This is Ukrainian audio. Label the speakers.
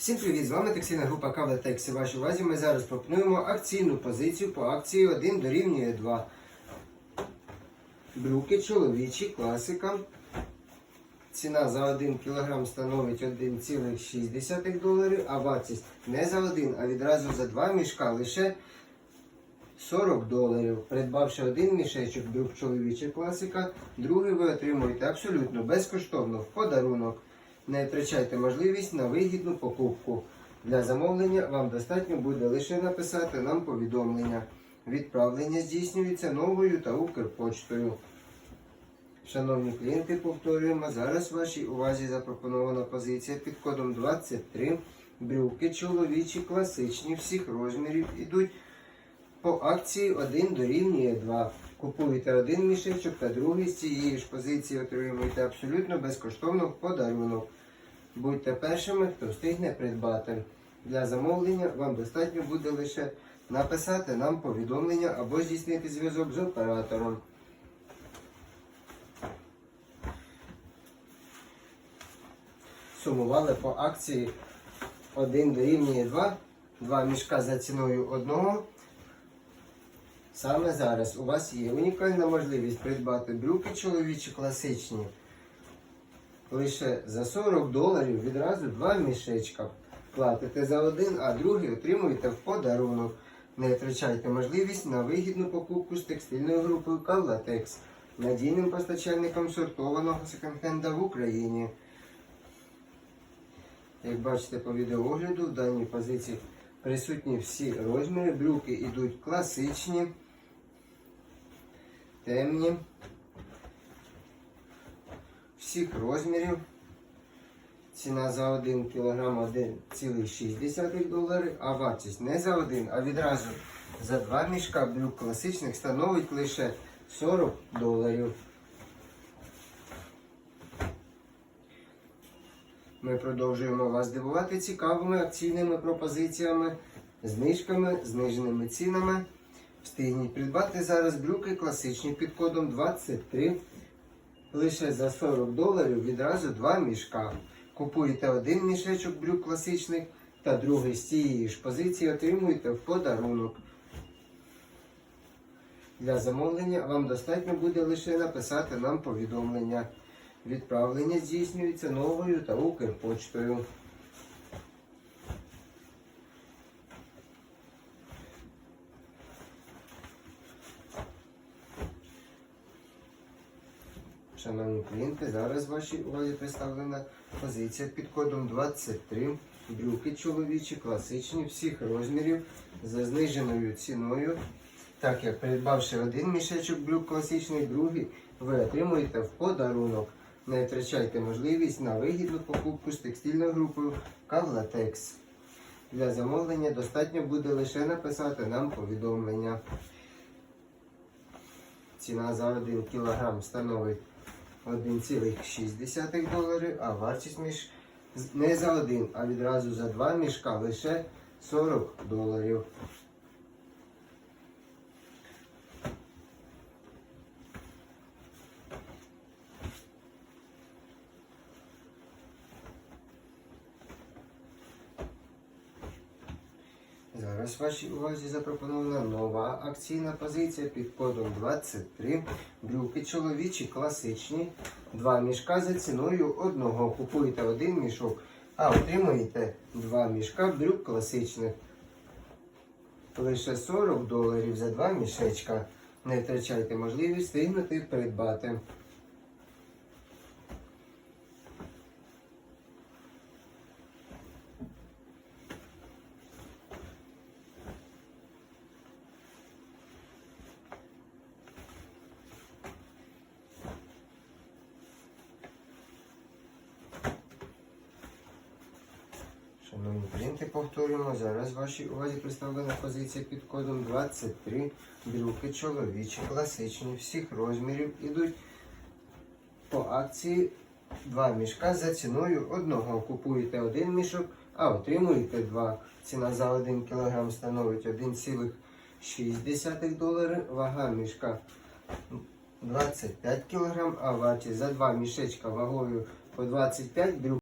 Speaker 1: Всім привіт! З вами текстильна група Кавлетекс. І вашій увазі ми зараз пропонуємо акційну позицію по акції 1 дорівнює 2. Брюки чоловічі, класика. Ціна за 1 кг становить 1,6 доларів, а вартість не за один, а відразу за два мішка лише 40 доларів. Придбавши один мішечок брюк чоловіча класика, другий ви отримуєте абсолютно безкоштовно в подарунок. Не втрачайте можливість на вигідну покупку. Для замовлення вам достатньо буде лише написати нам повідомлення. Відправлення здійснюється новою та Укрпочтою. Шановні клієнти, повторюємо, зараз вашій увазі запропонована позиція під кодом 23. Брюки чоловічі, класичні, всіх розмірів ідуть по акції 1 дорівнює 2. Купуєте один мішечок та другий з цієї ж позиції отримуєте абсолютно безкоштовно в подарунок. Будьте першими, хто встигне придбати. Для замовлення вам достатньо буде лише написати нам повідомлення або здійснити зв'язок з оператором. Сумували по акції 1 дорівнює 2, два мішка за ціною одного. Саме зараз у вас є унікальна можливість придбати брюки чоловічі класичні. Лише за 40 доларів відразу два мішечка. Платите за один, а другий отримуєте в подарунок. Не втрачайте можливість на вигідну покупку з текстильною групою Кавлатекс, надійним постачальником сортованого секонд-хенда в Україні. Як бачите по відеоогляду, в даній позиції присутні всі розміри. Брюки йдуть класичні, темні, всіх розмірів. Ціна за 1 кг 1,6 доларів, а вартість не за один, а відразу за два мішка брюк класичних становить лише 40 доларів. Ми продовжуємо вас дивувати цікавими акційними пропозиціями, знижками, зниженими цінами. Встигніть придбати зараз брюки класичні під кодом 23. Лише за 40 доларів відразу два мішка. Купуєте один мішечок брюк класичних та другий з цієї ж позиції отримуєте в подарунок. Для замовлення вам достатньо буде лише написати нам повідомлення. Відправлення здійснюється новою та Укрпочтою. Шановні клієнти, зараз вашій увазі представлена позиція під кодом 23. Брюки чоловічі, класичні, всіх розмірів за зниженою ціною. Так як придбавши один мішечок брюк класичний, другий, ви отримуєте в подарунок. Не втрачайте можливість на вигідну покупку з текстильною групою Кавлатекс. Для замовлення достатньо буде лише написати нам повідомлення. Ціна за 1 кг становить 1,6 доларів, а вартість між не за один, а відразу за два мішка лише 40 доларів. Зараз вашій увазі запропонована нова акційна позиція під кодом 23. Брюки чоловічі класичні. Два мішка за ціною одного. Купуєте один мішок, а отримуєте два мішка брюк класичних. Лише 40 доларів за два мішечка. Не втрачайте можливість встигнути придбати. Шановні клієнти, повторюємо, зараз вашій увазі представлена позиція під кодом 23. Брюки чоловічі, класичні, всіх розмірів ідуть по акції два мішка за ціною одного. Купуєте один мішок, а отримуєте два. Ціна за 1 кг становить 1,6 долари, вага мішка 25 кг, а вартість за два мішечка вагою по 25 брюк.